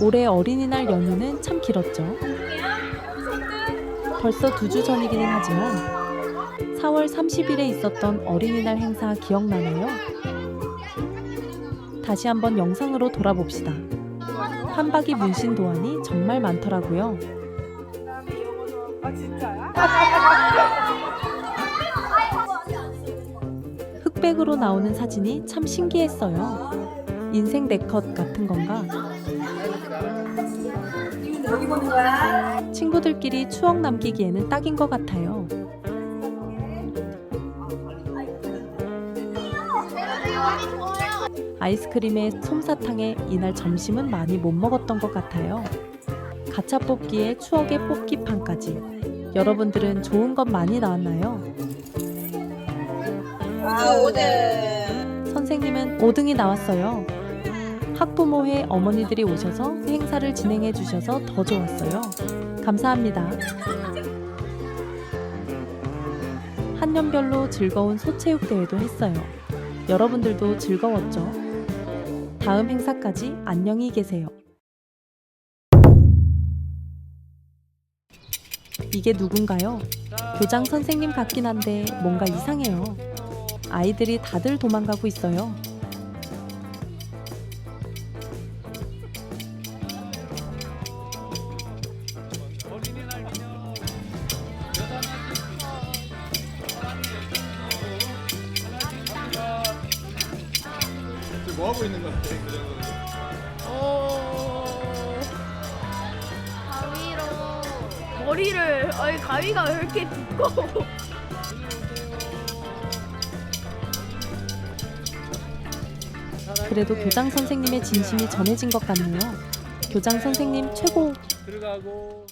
올해 어린이날 연휴는 참 길었죠. 벌써 두 주 전이기는 하지만 4월 30일에 있었던 어린이날 행사 기억나나요? 다시 한번 영상으로 돌아봅시다. 한박이 문신 도안이 정말 많더라고요. 흑백으로 나오는 사진이 참 신기했어요. 인생 네컷 같은 건가? 어디 보는 거야? 친구들끼리 추억 남기기에는 딱인 것 같아요. 아이스크림에 솜사탕에 이날 점심은 많이 못 먹었던 것 같아요. 가차 뽑기에 추억의 뽑기판까지. 여러분들은 좋은 것 많이 나왔나요? 아 오늘 선생님은 5등이 나왔어요. 학부모회 어머니들이 오셔서 행사를 진행해 주셔서 더 좋았어요. 감사합니다. 한 년별로 즐거운 소체육 대회도 했어요. 여러분들도 즐거웠죠? 다음 행사까지 안녕히 계세요. 이게 누군가요? 교장 선생님 같긴 한데 뭔가 이상해요. 아이들이 다들 도망가고 있어요. 뭐 하고 있는 것 같아? 어... 가위로 머리를 아니 가위가 왜 이렇게 두꺼워? 그래도 교장 선생님의 진심이 전해진 것 같네요. 교장 선생님 최고! 들어가고